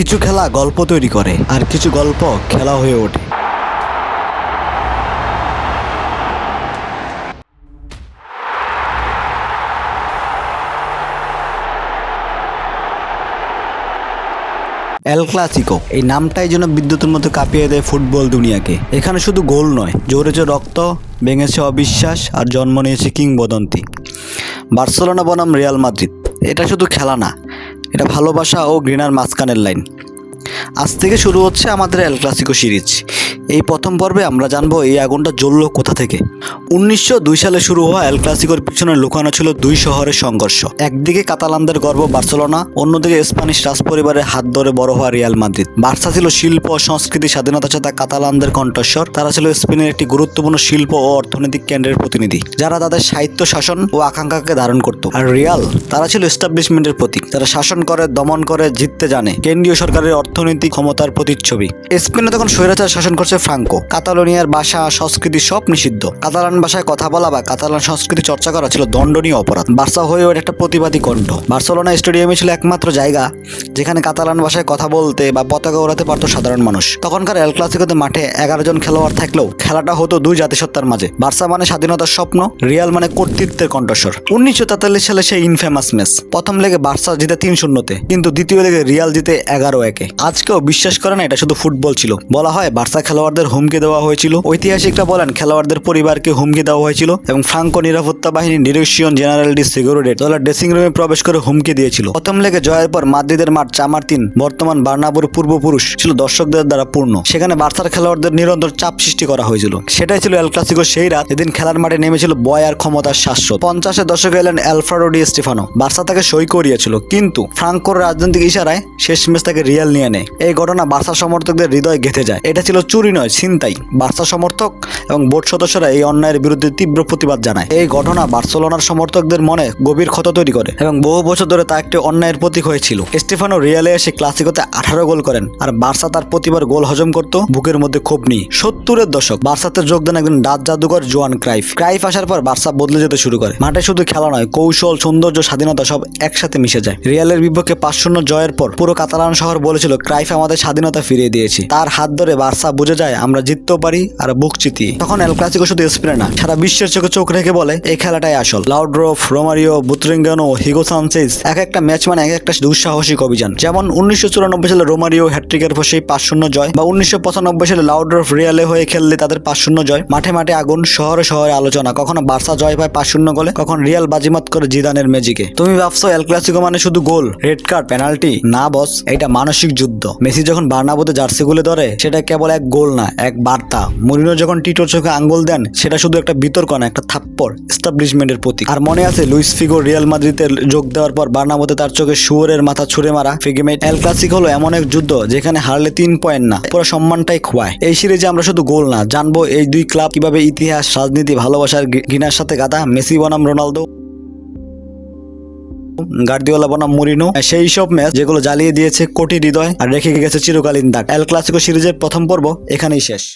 কিছু খেলা গল্প তৈরি করে আর কিছু গল্প খেলা হয়ে ওঠে। এল ক্লাসিকো এই নামটাই যেন বিদ্যুতের মতো কাঁপিয়ে দেয় ফুটবল দুনিয়াকে। এখানে শুধু গোল নয়, জোরেছে রক্ত, ভেঙেছে অবিশ্বাস আর জন্ম নিয়েছে কিংবদন্তি। বার্সেলোনা বনাম রিয়াল মাদ্রিদ, এটা শুধু খেলা না এটা ভালোবাসা ও ঘৃণার মাঝখানের লাইন। আজ থেকে শুরু হচ্ছে আমাদের এল ক্লাসিকো সিরিজ এই প্রথম পর্বে আমরা জানব এই আগুনটা জ্বললো কোথা থেকে। উনিশশো দুই সালে শুরু হওয়া এল ক্লাসিকোর পিছনে লুকানো ছিল দুই শহরের সংঘর্ষ। একদিকে কাতালানদের গর্ব বার্সেলোনা, অন্যদিকে স্প্যানিশ রাজপরিবারের হাত ধরে বড় হওয়া রিয়াল মাদ্রিদ। বার্সা ছিল শিল্প সংস্কৃতি স্বাধীনতার সাথে কাতালানদের কণ্ঠস্বর, তারা ছিল স্পেনের একটি গুরুত্বপূর্ণ শিল্প ও অর্থনৈতিক কেন্দ্রের প্রতিনিধি, যারা তাদের সাহিত্য শাসন ও আকাঙ্ক্ষাকে ধারণ করত। আর রিয়াল, তারা ছিল এস্টাবলিশমেন্টের প্রতীক, তারা শাসন করে, দমন করে, জিততে জানে। কেন্দ্রীয় সরকারের অর্থনৈতিক ক্ষমতার প্রতিচ্ছবি। স্পেনে তখন স্বৈরাচার শাসন করছে ফ্রাঙ্কো। কাতালোনিয়ার ভাষা, সংস্কৃতি সব নিষিদ্ধ। কাতালান ভাষায় কথা বলা বা কাতালান সংস্কৃতি চর্চা করা ছিল দণ্ডনীয় অপরাধ। বার্সা হয়ে ওঠে একটা প্রতিবাদী কণ্ঠ। বার্সেলোনা স্টেডিয়ামে ছিল একমাত্র জায়গা যেখানে কাতালান ভাষায় কথা বলতে বা পতাকা ওড়াতে পারতো সাধারণ মানুষ। তখনকার এল ক্লাসিকোতে মাঠে এগারো জন খেলোয়াড় থাকলেও খেলাটা হতো দুই জাতিসত্তার মাঝে। বার্সা মানে স্বাধীনতার স্বপ্ন, রিয়াল মানে কর্তৃত্বের কণ্ঠস্বর। উনিশশো তেতাল্লিশ সালে সেই ইনফেমাস ম্যাচ প্রথম লেগে বার্সা জিতে তিন শূন্যতে, কিন্তু দ্বিতীয় লেগে রিয়াল জিতে এগারো একে। আজকেও বিশ্বাস করে না, এটা শুধু ফুটবল ছিল। বলা হয় বার্সা খেলোয়াড়দের হুমকি দেওয়া হয়েছিল। ঐতিহাসিকরা বলেন, খেলোয়াড়দের পরিবারকে হুমকি দেওয়া হয়েছিল এবং ফ্রাঙ্কো নিরাপত্তা বাহিনীর ডিরেকশন জেনারেল ডি সিকিউরিটি দলের ড্রেসিং রুমে প্রবেশ করে হুমকি দিয়েছিল। প্রথম লেগে জয়ের পর মাদ্রিদের মাঠ চামার তিন। বর্তমান বার্নাবুর পূর্বপুরুষ ছিল দর্শকদের দ্বারা পূর্ণ। সেখানে বার্সার খেলোয়াড়দের নিরন্তর চাপ সৃষ্টি করা হয়েছিল। সেটাই ছিল এল ক্লাসিকো সেই রাত এদিন খেলার মাঠে নেমেছিল বয় আর ক্ষমতার শাশ্বত। পঞ্চাশের দশকে এলেন অ্যালফ্রাডো ডি স্টিফানো বার্সা তাকে সই করিয়েছিল, কিন্তু ফ্রাঙ্কোর রাজনৈতিক ইশারায় শেষ ম্যাচ তাকে রিয়াল নিয়ে নেয়। এই ঘটনা বার্সা সমর্থকদের হৃদয় গেঁথে যায়। এটা ছিল চুরি নয়, ছিনতাই। বার্সা সমর্থক এবং বোর্ড সদস্যরা এই অন্যায়ের বিরুদ্ধে তীব্র প্রতিবাদ জানায়। এই ঘটনা বার্সেলোনার সমর্থকদের মনে গভীর ক্ষত তৈরি করে এবং বহু বছর ধরে তা একটি অন্যায়ের প্রতীক হয়েছিল। স্টিফানো রিয়ালে এসে ক্লাসিকোতে আঠারো গোল করেন, আর বার্সা তার প্রতিবার গোল হজম করত বুকের মধ্যে ক্ষোভ নিয়ে। সত্তরের দশক, বার্সাতে যোগ দেন একজন ডাচ জাদুকর জোয়ান ক্রাইফ। ক্রাইফ আসার পর বার্সা বদলে যেতে শুরু করে। মাঠে শুধু খেলা নয়, কৌশল, সৌন্দর্য, স্বাধীনতা সব একসাথে মিশে যায়। রিয়ালের বিপক্ষে পাঁচ শূন্য জয়ের পর পুরো কাতালান শহর বলেছিল, ক্রাইফ আমাদের স্বাধীনতা ফিরিয়ে দিয়েছে। তার হাত ধরে বার্সা বুঝে যায়, আমরা জিততেও পারি আর বুক চিতিয়ে। তখন এল ক্লাসিকো শুধু স্প্রে না, সারা বিশ্বের চোখে চোখ রেখে বলে, এই খেলাটাই আসল। লাউড্রোফ, রোমারিও, বুত্রিঙ্গানো, হিগো সানচেজ, এক একটা ম্যাচ মানে এক একটা দুঃসাহসিক অভিযান। যেমন উনিশশো চুরানব্বই সালে রোমারিও হ্যাট্রিকের পর সেই পাঁচ শূন্য জয় বা উনিশশো পঁচানব্বই সালে লাউড্রফ রিয়ালে হয়ে খেললে তাদের পাঁচ শূন্য জয়। মাঠে মাঠে আগুন, শহরে শহরে আলোচনা। কখনো বার্সা জয় পায় পাঁচ শূন্য গোলে, কখন রিয়াল বাজিমাত করে জিদানের ম্যাজিকে। তুমি ভাবছ এল ক্লাসিকো মানে শুধু গোল, রেড কার্ড, পেনাল্টি? না, বস, এটা মানসিক যুদ্ধ। মেসি যখন বার্নাবোতে জার্সি গুলে ধরে, সেটা কেবল এক গোল না, এক বার্তা। মরিনো যখন টিটোর চোখে আঙ্গুল দেন, সেটা শুধু একটা বিতর্ক না, একটা থাপ্পড় এস্টাবলিশমেন্টের প্রতীক। আর মনে আছে, লুইস ফিগো রিয়াল মাদ্রিদে যোগ দেওয়ার পর বার্নাবোতে তার চোখে শুয়োরের মাথা ছুঁড়ে মারা ফিগেমেট এল ক্লাসিক হলো এমন এক যুদ্ধ যেখানে হারলে তিন পয়েন্ট না। পুরো সম্মানটাই খোয়ায়। এই সিরিজে আমরা শুধু গোল না, জানব এই দুই ক্লাব কীভাবে ইতিহাস, রাজনীতি, ভালোবাসার ঘৃণার সাথে গাদা মেসি বনাম রোনালদো, গার্দিওলা বনাম মুরিনো। সেই সব ম্যাচ যেগুলো জ্বালিয়ে দিয়েছে কোটি হৃদয় আর রেখে গেছে চিরকালীন দাগ। এল ক্লাসিকো সিরিজের প্রথম পর্ব এখানেই শেষ।